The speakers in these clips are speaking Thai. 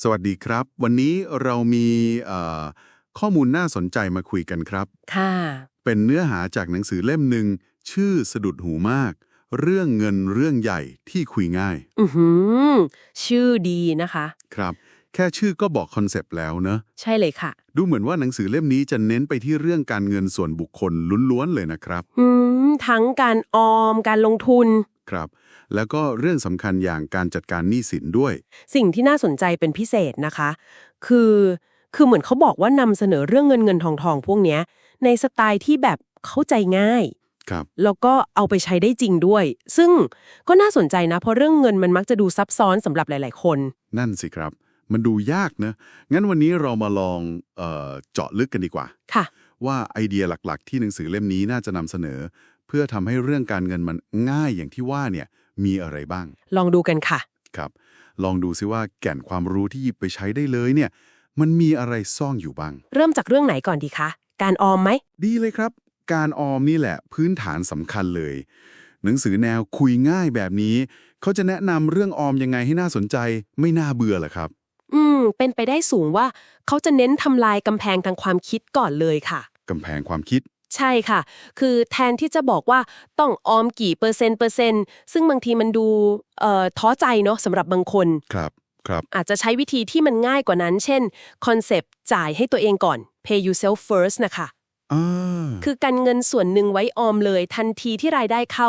สวัสดีครับ วันนี้เรามีเอ่อข้อมูลน่าสนใจมาคุยกันครับ ค่ะ เป็นเนื้อหาจากหนังสือเล่มหนึ่ง ชื่อสะดุดหูมาก เรื่องเงินเรื่องใหญ่ที่คุยง่าย อือหือ ชื่อดีนะคะ ครับ แค่ชื่อก็บอกคอนเซปต์แล้วเนอะใช่เลยค่ะ ดูเหมือนว่าหนังสือเล่มนี้จะเน้นไปที่เรื่องการเงินส่วนบุคคลล้วนๆเลยนะครับ อืม ทั้งการออม การลงทุน ครับ แล้วก็เรื่องสำคัญอย่างการจัดการหนี้สินด้วย สิ่งที่น่าสนใจเป็นพิเศษนะคะ คือคือเหมือนเขาบอกว่านำเสนอเรื่องเงินเงินทองทองพวกเนี้ย ในสไตล์ที่แบบเข้าใจง่าย ครับ แล้วก็เอาไปใช้ได้จริงด้วย ซึ่งก็น่าสนใจนะ เพราะเรื่องเงินมันมักจะดูซับซ้อนสำหรับหลาย ๆ คน นั่นสิครับ มันดูยากเนอะงั้นวันนี้เรามาลองเออเจาะลึกกันดีกว่า ค่ะ ว่าไอเดียหลักๆ ที่หนังสือเล่มนี้น่าจะนำเสนอเพื่อทำให้เรื่องการเงินมันง่ายอย่างที่ว่าเนี่ยมีอะไรบ้าง ลองดูกันค่ะ ครับ ลองดูซิว่าแก่นความรู้ที่หยิบไปใช้ได้เลยเนี่ย มันมีอะไรซ่อนอยู่บ้าง เริ่มจากเรื่องไหนก่อนดีคะ การออมไหม ดีเลยครับ การออมนี่แหละพื้นฐานสำคัญเลย หนังสือแนวคุยง่ายแบบนี้ เขาจะแนะนำเรื่องออมยังไงให้น่าสนใจ ไม่น่าเบื่อเหรอครับ อืม เป็นไปได้สูงว่า เขาจะเน้นทำลายกำแพงทางความคิดก่อนเลยค่ะกำแพงความคิด ใช่ค่ะ คือแทนที่จะบอกว่าต้องออมกี่เปอร์เซ็นต์เปอร์เซ็นต์ซึ่งบางทีมันดูเอ่อท้อใจเนาะสำหรับบางคน ครับครับอาจจะใช้วิธีที่มันง่ายกว่านั้น เช่นคอนเซปต์จ่ายให้ตัวเองก่อน pay yourself first นะคะอ่าคือการเงินส่วนหนึ่งไว้ออมเลยทันทีที่รายได้เข้า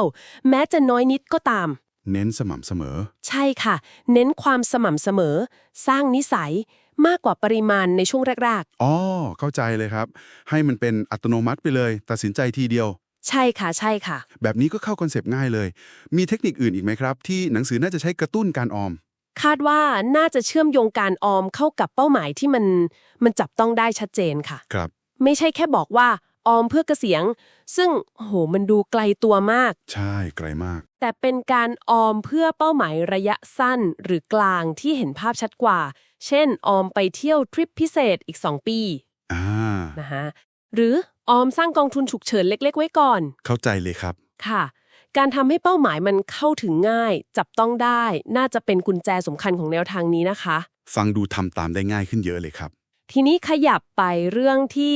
แม้จะน้อยนิดก็ตาม เน้นสม่ำเสมอ ใช่ค่ะ เน้นความสม่ำเสมอ สร้างนิสัย มากกว่าปริมาณในช่วงแรกอ๋อ เข้าใจเลยครับ ให้มันเป็นอัตโนมัติไปเลย ตัดสินใจทีเดียวๆใช่ค่ะใช่ค่ะ แบบนี้ก็เข้าคอนเซปต์ง่ายเลย มีเทคนิคอื่นอีกไหมครับ ที่หนังสือน่าจะใช้กระตุ้นการออม คาดว่าน่าจะเชื่อมโยงการออมเข้ากับเป้าหมายที่มันมันจับต้องได้ชัดเจนค่ะ ครับ ไม่ใช่แค่บอกว่า ออมเพื่อเกษียณซึ่งโอ้โหมันดูไกลตัวมาก ใช่ไกลมาก แต่เป็นการออมเพื่อเป้าหมายระยะสั้นหรือกลางที่เห็นภาพชัดกว่า เช่น ออมไปเที่ยวทริปพิเศษอีก 2 ปีอ่านะคะหรือออมสร้างกองทุนฉุกเฉินเล็ก ๆ ไว้ก่อน เข้าใจเลยครับค่ะ การทำให้เป้าหมายมันเข้าถึงง่าย จับต้องได้ น่าจะเป็นกุญแจสำคัญของแนวทางนี้นะคะ ฟังดูทำตามได้ง่ายขึ้นเยอะเลยครับ ทีนี้ขยับไปเรื่องที่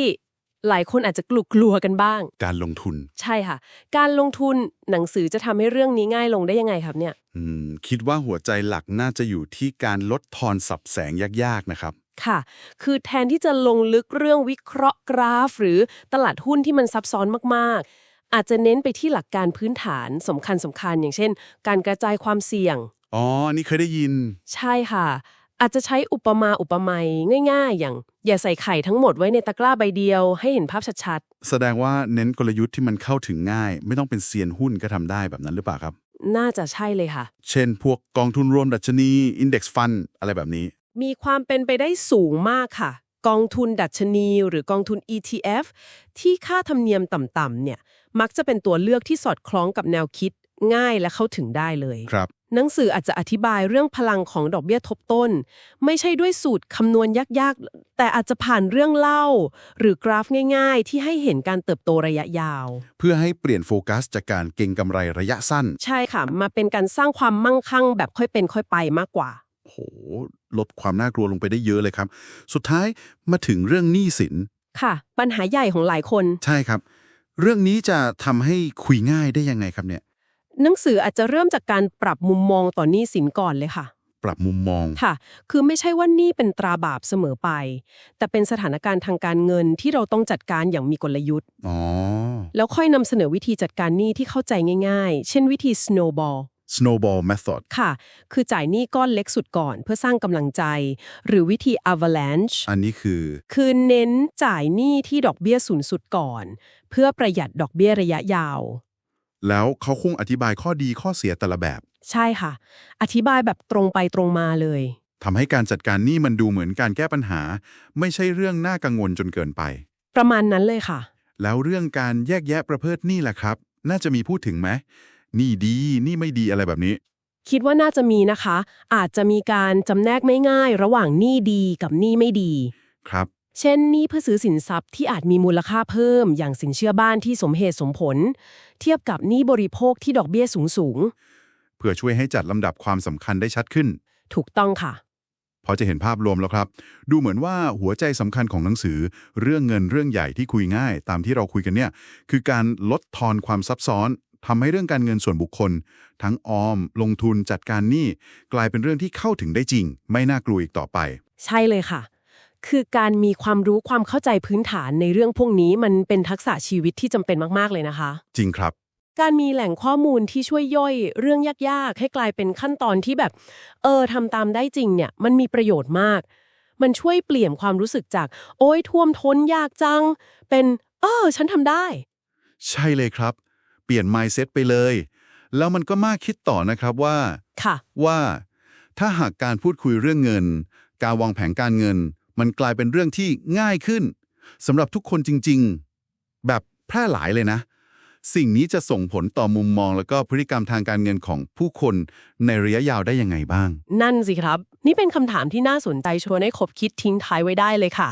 หลายคนอาจจะกลัวกลัวๆกันบ้าง การลงทุน ใช่ค่ะ การลงทุนหนังสือจะทำให้เรื่องนี้ง่ายลงได้ยังไงครับเนี่ย อืม คิดว่าหัวใจหลักน่าจะอยู่ที่การลดทอนสับแสงยากๆนะครับ ค่ะ คือแทนที่จะลงลึกเรื่องวิเคราะห์กราฟ หรือตลาดหุ้นที่มันซับซ้อนมากๆ อาจจะเน้นไปที่หลักการพื้นฐานสำคัญสำคัญอย่างเช่น การกระจายความเสี่ยง อ๋อ นี่เคยได้ยิน ใช่ค่ะ อาจจะใช้อุปมาอุปไมยง่ายๆ อย่าง อย่าใส่ไข่ทั้งหมดไว้ในตะกร้าใบเดียวให้เห็นภาพชัดแสดงว่าเน้นกลยุทธ์ที่มันเข้าถึงง่าย ไม่ต้องเป็นเซียนหุ้นก็ทำได้แบบนั้นหรือเปล่าครับ ๆ น่าจะใช่เลยค่ะ เช่น พวกกองทุนรวมดัชนี Index Fund อะไรแบบนี้ มีความเป็นไปได้สูงมากค่ะ กองทุนดัชนีหรือกองทุน ETF ที่ค่าธรรมเนียมต่ำๆเนี่ย มักจะเป็นตัวเลือกที่สอดคล้องกับแนวคิดง่ายและเข้าถึงได้เลย ครับ หนังสืออาจจะอธิบายเรื่องพลังของดอกเบี้ยทบต้น ไม่ใช่ด้วยสูตรคำนวณยากๆ แต่อาจจะผ่านเรื่องเล่า หรือกราฟง่ายๆ ที่ให้เห็นการเติบโตระยะยาว เพื่อให้เปลี่ยนโฟกัสจากการเก็งกำไรระยะสั้น ใช่ค่ะ มาเป็นการสร้างความมั่งคั่งแบบค่อยเป็นค่อยไปมากกว่าโหลดความน่ากลัวลงไปได้เยอะเลยครับ สุดท้ายมาถึงเรื่องหนี้สินค่ะ ปัญหาใหญ่ของหลายคน ใช่ครับ เรื่องนี้จะทำให้คุยง่ายได้ยังไงครับเนี่ย หนังสืออาจจะเริ่มจากการปรับมุมมองต่อหนี้สินก่อนเลยค่ะ ปรับมุมมอง ค่ะ คือไม่ใช่ว่าหนี้เป็นตราบาปเสมอไป แต่เป็นสถานการณ์ทางการเงินที่เราต้องจัดการอย่างมีกลยุทธ์ อ๋อ แล้วค่อยนำเสนอวิธีจัดการหนี้ที่เข้าใจง่ายๆ เช่นวิธี snowball snowball method ค่ะ คือจ่ายหนี้ก้อนเล็กสุดก่อน เพื่อสร้างกำลังใจ หรือวิธี avalanche อันนี้คือ คือเน้นจ่ายหนี้ที่ดอกเบี้ยสูงสุดก่อน เพื่อประหยัดดอกเบี้ยระยะยาว แล้วเขาคงอธิบายข้อดีข้อเสียแต่ละแบบ ใช่ค่ะ อธิบายแบบตรงไปตรงมาเลย ทำให้การจัดการหนี้มันดูเหมือนการแก้ปัญหา ไม่ใช่เรื่องน่ากังวลจนเกินไป ประมาณนั้นเลยค่ะ แล้วเรื่องการแยกแยะประเภทหนี้ล่ะครับ น่าจะมีพูดถึงไหมหนี้ดีหนี้ไม่ดีอะไรแบบนี้ คิดว่าน่าจะมีนะคะ อาจจะมีการจำแนกไม่ง่าย ระหว่างหนี้ดีกับหนี้ไม่ดี ครับ เช่นหนี้เพื่อซื้อสินทรัพย์ที่อาจมีมูลค่าเพิ่ม อย่างสินเชื่อบ้านที่สมเหตุสมผล เทียบกับหนี้บริโภคที่ดอกเบี้ยสูงสูงเพื่อช่วยให้จัดลำดับความสำคัญได้ชัดขึ้นๆถูกต้องค่ะ พอจะเห็นภาพรวมแล้วครับ ดูเหมือนว่าหัวใจสำคัญของหนังสือ เรื่องเงินเรื่องใหญ่ที่คุยง่าย ตามที่เราคุยกันเนี่ยคือการลดทอนความซับซ้อนทำให้เรื่องการเงินส่วนบุคคล ทั้งออม ลงทุนจัดการหนี้กลายเป็นเรื่องที่เข้าถึงได้จริง ไม่น่ากลัวอีกต่อไป ใช่เลยค่ะ คือการมีความรู้ความเข้าใจพื้นฐานในเรื่องพวกนี้มันเป็นทักษะชีวิตที่จำเป็นมากๆเลยนะคะ จริงครับ การมีแหล่งข้อมูลที่ช่วยย่อยเรื่องยากๆ ให้กลายเป็นขั้นตอนที่แบบ เออทำตามได้จริงเนี่ย มันมีประโยชน์มาก มันช่วยเปลี่ยนความรู้สึกจาก โอ้ยท่วมท้นยากจัง เป็น เออ ฉันทำได้ ใช่เลยครับ เปลี่ยน mindset ไปเลย แล้วมันก็มากคิดต่อนะครับว่า ค่ะ ว่า ถ้าหากการพูดคุยเรื่องเงิน การวางแผนการเงิน มันกลายเป็นเรื่องที่ง่ายขึ้นสำหรับทุกคนจริง ๆ แบบแพร่หลายเลยนะ สิ่งนี้จะส่งผลต่อมุมมอง แล้วก็พฤติกรรมทางการเงินของผู้คนในระยะยาวได้ยังไงบ้าง นั่นสิครับ นี่เป็นคำถามที่น่าสนใจชวนให้คบคิดทิ้งท้ายไว้ได้เลยค่ะ